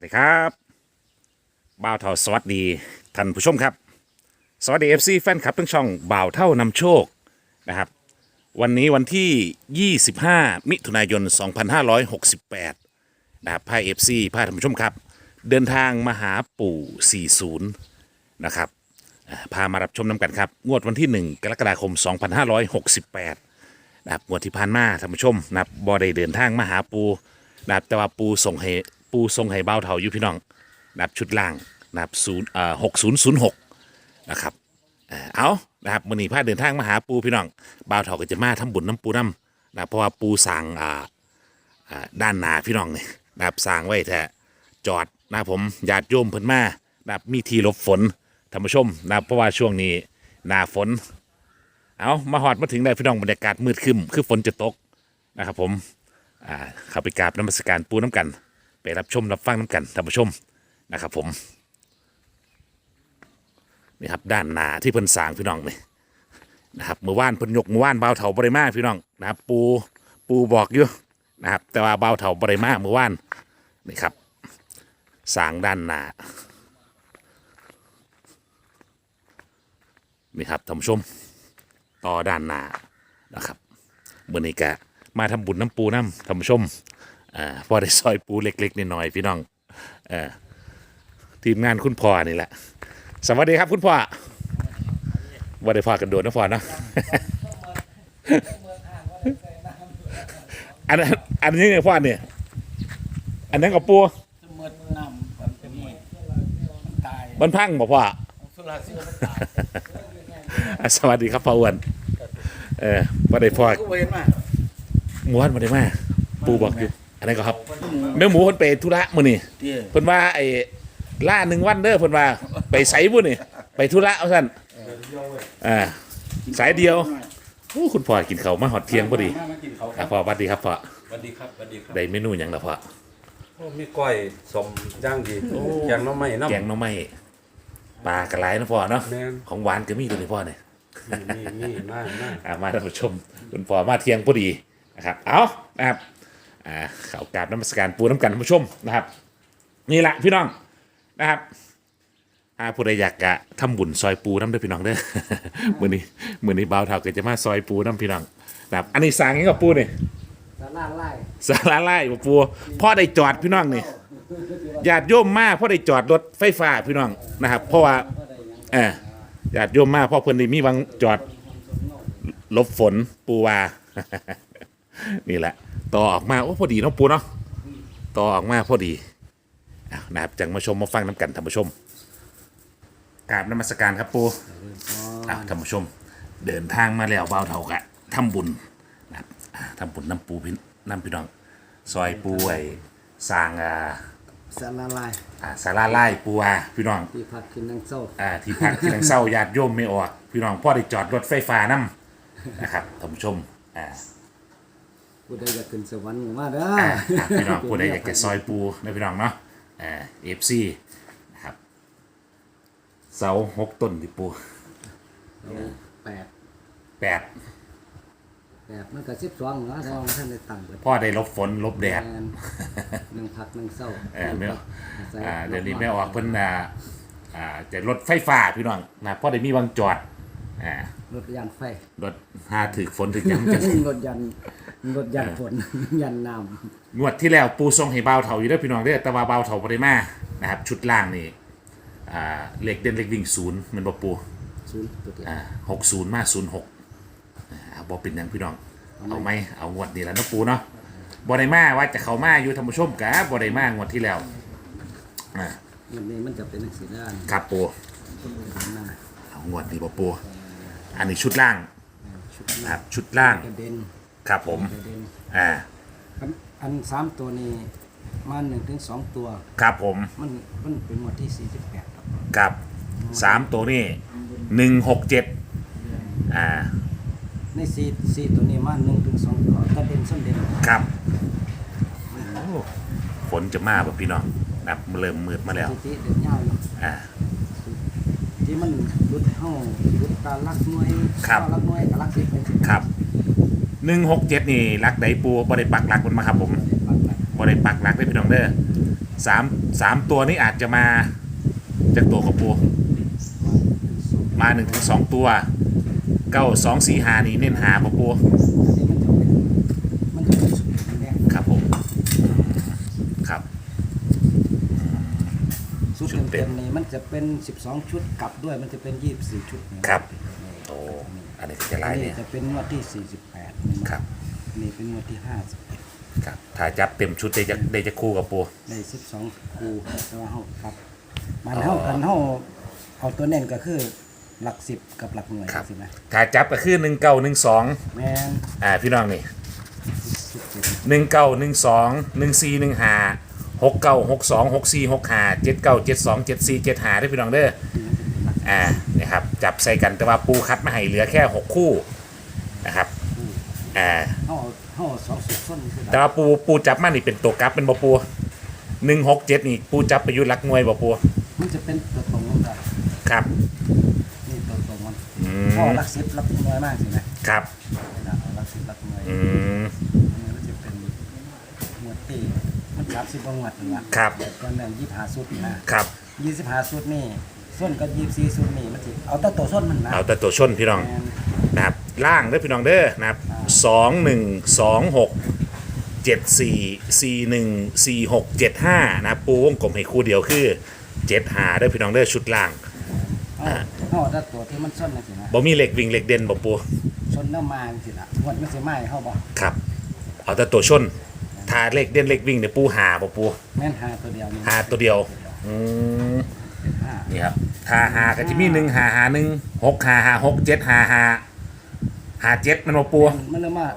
สวัสดีครับบ่าวเท่าสวัสดีท่านผู้ชมครับ สวัสดีเอฟซีแฟนคลับทั้งช่องบ่าวเท่านำโชคนะครับ วันนี้วันที่ 25 มิถุนายน 2568นะครับพาเอฟซีพาท่านผู้ชมครับ เดินทางมาหาปู่ 40 นะครับอ่าพามารับชมน้ำกันครับ งวดวันที่ 1 กรกฎาคม 2568 นะครับงวดที่ผ่านมาท่านผู้ชมนะครับบอได้เดินทางมาหาปูนะครับแต่ว่าปูส่งให้ ปูส่งให้เบ้าเทาอยู่พี่น้องนะครับชุดล่างนะครับศูนย์เอ่อหกศูนย์ศูนย์หกนะครับเอ่อเอานะครับมื่อนี้พาเดินทางมาหาปูพี่น้องเบ้าเทาก็จะมาทำบุญน้ำปูน้ำนะครับเพราะว่าปูสั่งอ่าอ่าด้านหนาพี่น้องเนี่นะครับสั่งไว้แท้จอดนะครับผมญาติโยมเพิ่นมานะครับมีที่หลบฝนท่านผู้ชมนะครับเพราะว่าช่วงนี้หนาฝน เอามาหอดมาถึงได้พี่น้องบรรยากาศมืดครึมคือฝนจะตกนะครับผม อ่าเข้าไปกราบน้ำมศการปูน้ำกัน ไปรับชมรับฟังน้ำกันท่านผู้ชมนะครับผมนี่ครับด้านหนาที่เพิ่นสร้างพี่น้องนี่นะครับเมื่อวานเพิ่นยกเมื่อวานเบาเถาบริมาพี่น้องนะครับ ปูปูบอกอยู่นะครับ แต่ว่าเบาเถาบริมาเมื่อวานนี่ครับสร้างด้านหนานี่ครับท่านผู้ชมต่อด้านหนานะครับเมื่อนี้ก็มาทำบุญน้ำปูน้ำท่านผู้ชม อ่าพอได้ซอยปูเล็กๆน้อยๆพี่น้องเออทีมงานคุณพ่อนี่แหละ สวัสดีครับคุณพ่อว่าได้พ่อกันโดดนะพ่อเนาะอันนั้นอันนี้ไงพ่อเนี่ยอันนั้นกับปูเมื่อน้ำมันเป็นมีมันตายมันพังบอกพ่อสุราซิมันตายอะสวัสดีครับพ่ออ้วนเออว่าได้พ่อก็เว้นมาหมูหันมาได้มาปูบอกอยู่ อันนั้นก็ครับแม่หมูคนไปธุระมื้อนี่เตี้ยเพิ่นว่าไอ้ล่าหนึ่งวันเด้อเพิ่นว่าไปไสบุนี่ไปธุระเอาซั่นอ่าสายเดียวโอ้คุณพ่อกินข้าวมาหอดเที่ยงพอดีมากินเขาอะพ่อสวัสดีครับพ่อสวัสดีครับสวัสดีครับได้เมนูหยังล่ะพ่อ โอ้มีก้อยสมย่างดีแกงหน้ำไม้น้ำ แกงหน่อไม้ปลากระไรนะพ่อเนาะแม่น ของหวานก็มีตัวนี้พ่อเนี่ยมีมีมีมากมาก อ่ามาท่านผู้ชม คุณพ่อมาเที่ยงพอดีนะครับเอานะครับ อ่าข่าวกราบน้ำมศการปูน้ำกันท่านผู้ชมนะครับ นี่แหละพี่น้องนะครับถ้าผู้ใดอยากกะทำบุญซอยปูน้ำเด้วยพี่น้องเด้อมือนี้มือนี้เบาวเท่าก็จะมาซอยปูน้ำพี่น้องนะครับอันนี้สร้างยังกับปูนี่สาราไล่สาราไล่บ่ปูพ่อได้จอดพี่น้องนี่ญาติโยมมาพ่อได้จอดรถไฟฟ้าพี่น้องนะครับ เพราะว่าเออญาติโยมมาพ่อเพิ่นได้มีวังจอดหลบฝนปูว่านี่แหละ ต่อออกมาโอ้พอดีเนาะปูเนาะต่อออกมาพอดีอ้าวนะครับจังมาชมมาฟังน้ำกันท่านผู้ชมกราบนมัสการครับปูอ้าวท่านผู้ชม เดินทางมาแล้วเบาวเท่ากะทำบุญนะครับอ่าทำบุญน้ำปูพี่น้ำพี่น้องซอยปูไอ้สร้างอ่าสาราไล่อ่าสาราไล่ปูอาพี่น้อง ที่พักกินนังโซ่อ่าที่พักที่นังเศร้าญาติโยมไม่ออก พี่น้องพ่อได้จอดรถไฟฟ้านํนะครับท่านผู้ชมอ่า ผู้ใดอยากขึ้นสวรรค์มาเด้ออ่าอ่าพี่น้องผู้ใดอยากจะซอยปูนะพี่น้องเนาะอ่าเอฟซีนะครับเสาหกต้นที่ปูแปดแปดแปดมันก็สิบสองเนาะทองท่านได้ตั้งเบิดพ่อได้หลบฝนหลบแดด ม่นหนึ่งพักหนึ่งเศร้าเออไม่ใส่อ่าเดี๋ยวนี้ไม่ออกเพิ่นอ่าอ่าจะรถไฟฟ้าพี่น้องนะพ่อได้มีบางจอดอ่ารถยันไฟรถหาถึกฝนถึกหยังจังรถยัน รถยันฝน ยันน้งวดที่แล้วปูทรงให้เบาวเถาอยู่เด้อพี่น้องเด้อแต่ว่าเบาวเถาบ่ได้มานะครับ ชุดล่างนี่อ่าเหล็กเด่นเหล็กวิ่งศูนย์แมันบ่ปูำศูนย์ตัวเดียว อ่าหกศูนย์มาศูนย์หกอ่าบ่เป็นหยังพี่น้อง เอาไหมเอางวดนี้แล้วเนาะปูเนาะบ่ได้มาว่าจะเข้ามาอยู่ท่านผู้ชมกะบ่ได้มางวดที่แล้วอ่าวันนี้มันจะเป็นหนังสือด้านครับปูนั่นเอางวดนี้บ่ปูอันนี้ชุดล่างชุดนะครับชุดล่างกระเด็น ครับผมกระเด็นอ่า อันอันสามตัวนี้มาหนึ่งถึงสองตัว ครับผม มันมันเป็นหมวดที่สี่สิบแปดครับกับสามตัวนี้หนึ่งหกเจ็ดอ่า ในสี่สี่ตัวนี้มาหนึ่งถึงสองตัวกระเด็นส้นเด่นครับฝนจะมาป่ะพี่น้องนะครับเริ่มมืดมาแล้ว สถิติเด็ดยาวอยู่อ่า ที่มันรุดเฮ้ารุดการลักหน่วยครับ ลักหน่วยกับลักสิบเป็นสิบครับ หนึ่งหกเจ็ดนี่รักไดปูบริปักหลักมันมาครับผมบริปักหลักได้พี่น้องเด้อสามสามตัวนี้อาจจะมาจากตัวกับปูมาหนึ่งถึงสองตัวเก้าสองสี่หานี่เน้นหาปะปูอันนี้มันจะเป็นมันจะเป็นสุดแรกครับผมครับสุดชุดเต็เต็มมๆนี่มันจะเป็น 12 ชุดกลับด้วยมันจะเป็น 24 ชุดเนี่ยครับโอ้อันนี้จะอัลายนนี้เนี่ยจะเป็นงวดที่ 48นี่นะ ครับ นี่เป็นงวดที่51ครับถ้าจับเต็มชุดได้จะได้จะคู่กับปู ได้12คู่แต่ว่าเฮาครับ มันเฮากันเฮาเอาตัวเน้นก็คือหลัก10กับหลักหน่วยครับ สินะถ้าจับก็คือหนึ่งเก้าหนึ่งสองแม่นอ่าพี่น้องนี่ชุดเต็มหนึ่งเก้าหนึ่งสองหนึ่งสี่หนึ่งห้าหกเก้าหกสองหกสี่หกห้าเจ็ดเก้าเจ็ดสองเจ็ดสี่เจ็ดห้าได้อพี่น้องเด้ออ่านี่ครับจับใส่กันแต่ว่าปูคัดมาให้เหลือแค่หกคู่นะครับ อ่าเฮาเอาเฮาเอาสองสุดส้นคือแต่ว่าปูปูจับมานี่เป็นตัวกลับเป็นบ่ปูหนึ่งหกเจ็ดนี่ปูจับไปอยุหลักหน่วยบ่ปูมันจะเป็นตัวตรงมันกับครับ นี่ตัวตรงมันอืพอมหลัก10หลักหน่วยมากสินะครับนะเอาหลัก10หลักหน่วยอืม อันนี้มันจะเป็นหมวดตีมันสามสิบงวดนี่ละครับตอนนั้นยี่สิบห้าสุดนะครับ ยี่สิบห้าสุดนี่ส่วนกับยี่สิบสี่สุดนี่มันสิเอาแต่ตัวส้นมันนะเอาแต่ตัวชนพี่น้องแม่นนะครับ ล่างเด้อพี่น้องเด้อนะครับ สองหนึ่งสองหกเจ็ดสี่สี่หนึ่งสี่หกเจ็ดห้านะครับปูวงกลมให้คู่เดียวคือเจ็ดหาเด้อพี่น้องเด้อชุดล่างเอาเอาแต่ตัวที่มันส้นนะสินะบ่มีเหล็กวิ่งเหล็กเด่นบ่ปูส้นน้ำมาสิละงวดมันสิไม้เข้าบ่ครับ เอาแต่ตัวชนถ้าเหล็กเด่นเหล็กวิ่งเนี่ยปูหาบ่ปูแม่นหาตัวเดียวนี่หาตัวเดียวอืมห้านี่ครับถ้าหาก็จะมีหนึ่งหาหาหนึ่งหกหาหาหกเจ็ดหาหา หาเจ็ดมันบ่ปูมันเริ่มว่า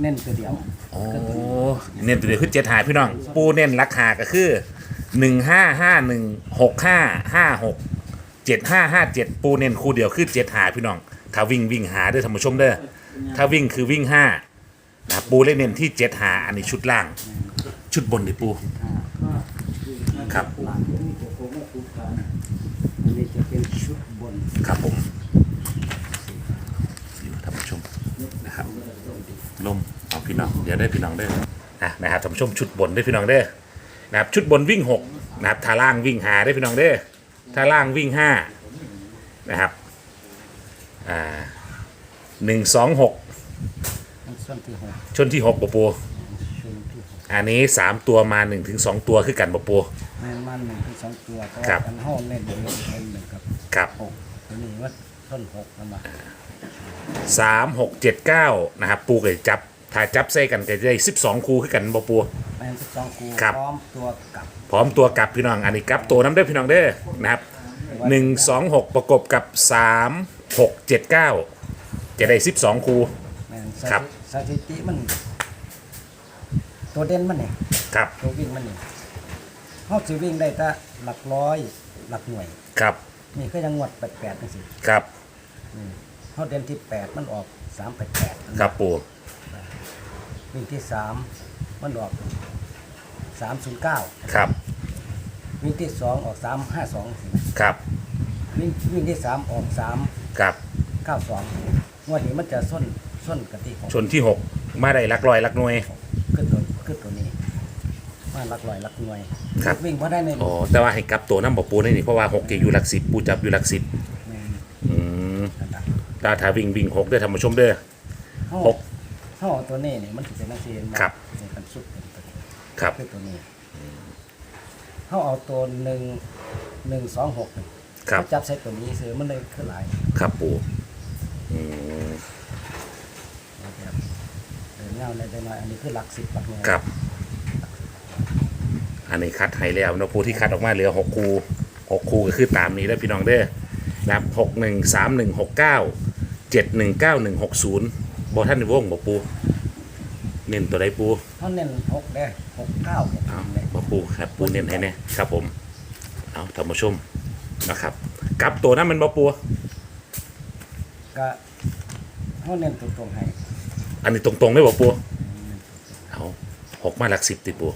เน้นตัวเดียวโอ้เน้นตัวเดียวคือเจ็ดหาพี่น้อง ปูเน้นราคาก็คือหนึ่งห้าห้าหนึ่งหกห้าห้าหกเจ็ดห้าห้าเจ็ดปูเน้นคู่เดียวคือเจ็ดหาพี่น้อง ถ้าวิ่งวิ่งหาเด้อท่านผู้ชมเด้อถ้าวิ่งคือวิ่งห้านะครับปูเล่นเน้นที่เจ็ดหาอันนี้ชุดล่าง ชุดบนดิปูครับหลังนี่ตัวโค้งมาคูกันอันนี้จะเป็นชุดบนครับผมอยู่ท่านผู้ชมนะครับ ลมเอาพี่น้องเดี๋ยวได้พี่น้องเด้ออะนะครับท่านผู้ชมชุดบนได้พี่น้องเด้อนะครับชุดบนวิ่งหกนะครับถ้าล่างวิ่งหาได้พี่น้องเด้อถ้าล่างวิ่งห้านะครับอ่าหนึ่งสองหกมันส่วนที่หกชนที่หกปะปูชุดที่หกอันนี้สามตัวมาหนึ่งถึงสองตัวคือกันปะปู แม่นมันหนึ่งถึงสองตัวเพราะครัว่าบกันห้องเล่นเล่นเล่นหนึ่งกับครับ หกตัวนี้ว่า ต้นหกมันมาสามหกเจ็ดเก้านะครับ ปูก็จะจับ ถ้าจับใส่กันก็จะได้สิบสองคู่คือกันปะปู แม่นสิบสองคูครับ พร้อมตัวกลับพร้อมตัวกลับพี่น้อง อันนี้กลับตัวน้ำเด้อพี่น้องเด้อนะครับหนึ่งสองหกประกบกับสามหกเจ็ดเก้าจะได้สิบสองคู แม่นสถิครับ สถิติมัน ตัวเด่นมันนี่ครับตัววิ่งมันนี่เขาสิวิ่งได้แต่หลักร้อยหลักหน่วย ครับนี่ก็ยังงวดแปดแปดจังสิครับ เขาเด่นที่แปดมันออกสามแปดแปดครับปูวิ่งที่สามมันออกสามศูนย์เก้าครับวิ่งที่สองออกสามห้าสองสินะครับวิ่งวิ่งที่สามออกสามครับเก้าสองงวดนี้มันจะส้นส้นกะทิของชนที่หกมาได้หลักลอยหลักหน่วยขึ้นตัวขึ้นตัวนี้มาหลักลอยหลักหน่วยครับวิ่งเพราะได้ในอ๋อแต่ว่าให้กลับตัวน้ำบอกปูได้นี่เพราะว่าหกจะอยู่หลักสิบปูจับอยู่หลักสิบ แม่น อืม นั่นน่ะ ตาถ้าวิ่งวิ่งหกเด้อท่านผู้ชมเด้อเขาหกเขาเอาตัวนี้เนี่ยมันจะเป็นนักเรียนครับในการสุดเป็นตัวนี้ครับ คือตัวนี้เขาเอาตัวหนึ่งหนึ่งสองหกครับเขาจับใส่ตัวนี้ซื้อมันเลยขึ้นหลายครับปูอืมนะครับเออเงาในน้อยๆอันนี้คือหลักสิบหลักหน่วยครับ อันนี้คัดให้แล้วเนาะผู้ที่คัดออกมาเหลือหกคูหกคูก็คือตามนี้แล้วพี่น้องเด้อนะครับหกหนึ่งสามหนึ่งหกเก้า เจ็ดหนึ่งเก้าหนึ่งหกศูนย์บอท่านในวงบอกปูเน้นตัวใดปูเขาเน้นหกได้หกเก้าหกเอาเลยบอกปูครับปูเน้นให้แน่ครับผมเอาท่านผู้ชมนะครับกลับตัวนั้นมันบอปูก็เขาเน้นตรงๆให้อันนี้ตรงๆได้บอกปูเอาหกมาหลักสิบติปู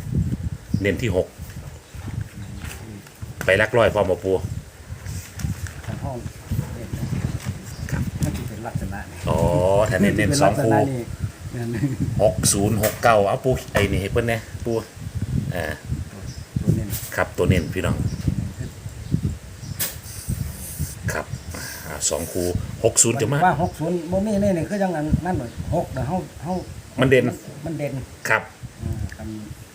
เน้นที่หกไปหลักร้อยพร้อมบอกปูทางห้องเน้นนะครับ มันจะเป็น ลักษณะนี้อ๋อถ้าเน้นเน้นป็สองลักษคูณะนี้นั่นหกศูนย์หกเก้าเอาปูไอ้นี่ให้เพิ่นเนี่ยปูอ่าตัวเน้นครับตัวเน้นพี่น้องครับอ่าสองคูหกศูนย์จะมา ว่าหกศูนย์โมมี่นี่นี่คือยังอันนั่นหน่อยหกเดี๋ยวเฮาเฮามันเด่น มันเด่นครับอืมกัน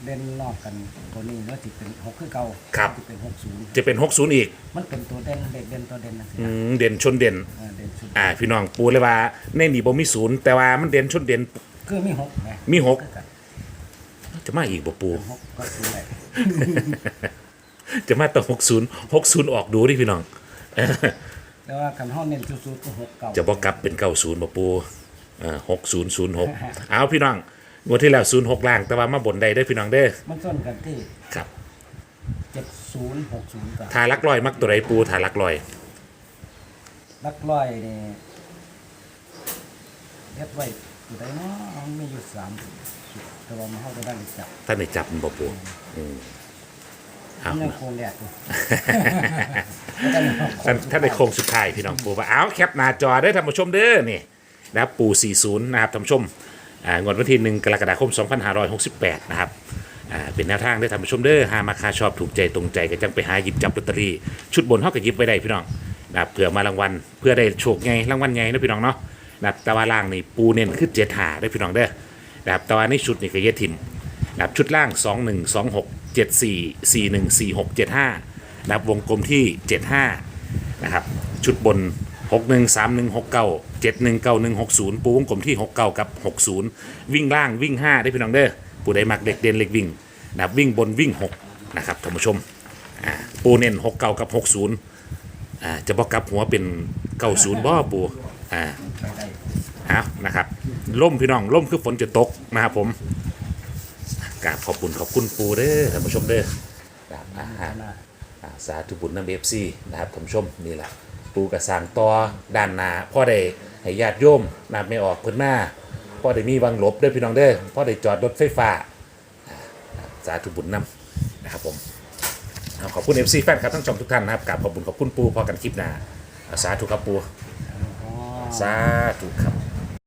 เด่นนอกกันตัวนี้แล้วสิเป็นหกคือเก่าครับสิเป็นหกศูนย์จะเป็นหกศูนย์อีกมันเป็นตัวเด่นเด็กเด่นตัวเด่นนะสิอืมเด่นชนเด่น เออเด่นสุดอ่าพี่น้องปูเลยว่าในนี่บ่มีศูนย์แต่ว่ามันเด่นชนเด่น คือมีหกนะมีหก คือกันจะมาอีกบ่ปู หกก็คืออะไรจะมาต่อหกศูนย์หกศูนย์ออกดูดิพี่น้อง แต่ว่ากันห้องเน้นสุดๆก็หกเก่าจะบอกกลับเป็นเก้าศูนย์บ่ปูอ่าหกศูนย์ศูนย์หกเอาพี่น้อง งวดที่แล้วศูนย์หกล่าง แต่ว่ามาบนใดได้อพี่น้องเด้อมันส้นกันที่ครับเจ็ดศูนย์หกศูนย์กับทาลักลอยมักตัวใดปูทาลักลอย ลักร้อยนี่เรียบไว้อยู่ได้เนาะมันมีอยู่สามจุดแต่ว่ามันเข้าไปได้อีกจับท่านได้จับมันบ่ปูอืมเอามันยังโคงแรกอยู่ แล้วก็มีโค้ท่านท่านในโค้งสุดท้ายพี่น้องปูว่าเอาแคปหน้าจอได้อท่านผู้ชมเด้อนี่นะครับปู40 นะครับท่านผู้ชมอ่า งวดวันที่ 1 กรกฎาคม 2568 นะครับเป็นแนวทางได้ท่านผู้ชมเด้อหามาคาชอบถูกใจตรงใจก็จังไปหาหยิบจับลอตเตอรี่ชุดบนเฮาก็หยิบไว้ได้พี่น้องนะเผื่อมารางวัลเพื่อได้โชคไงรางวัลไงนะพี่น้องเนาะนะต่ว่าล่างนี่ปูเน้นคือ7หาได้พี่น้องเด้อนะครับต่ว่าในชุดนี่ก็เยทิมนะครับชุดล่าง 2 1 2 6 7 4 4 1 4 6 7 5นะครับวงกลมที่ 75นะครับชุดบน 6 1 3 1 6 9 7 1 9 1 6 0ปูวงกลมที่6 9กับ60วิ่งล่างวิ่ง5ได้พี่น้องเด้อปูได้มักเด็กเด่นเล็กวิ่งนะครับวิ่งบนวิ่ง6นะครับท่านผู้ชมปูเน้น6 9กับ60อ่าจะบอกกลับหัวเป็น90บ่ปูอ่าไปได้เอานะครับล่มพี่น้องล่มคือฝนจะตกนะครับผมกราบขอบคุณขอบคุณปูเด้อท่านผู้ชมเด้ออาหาอ่าสาธุบุญน้ำเอฟซีนะครับท่านผู้ชมนี่แหละ ปูกระสางต่อด้านหนาพ่อได้ให้ญาติโยมนำไม่ออกเพิ่นมาพ่อได้มีวังหลบเด้อพี่น้องเด้อพ่อได้จอดรถไฟฟ้า สาธุบุญนำนะครับผมขอบคุณเอฟซีแฟนครับทั้งชมทุกท่านนะครับกราบขอบคุณขอบคุณปูพอกันคลิปหน้าสาธุครับปูสาธุครับ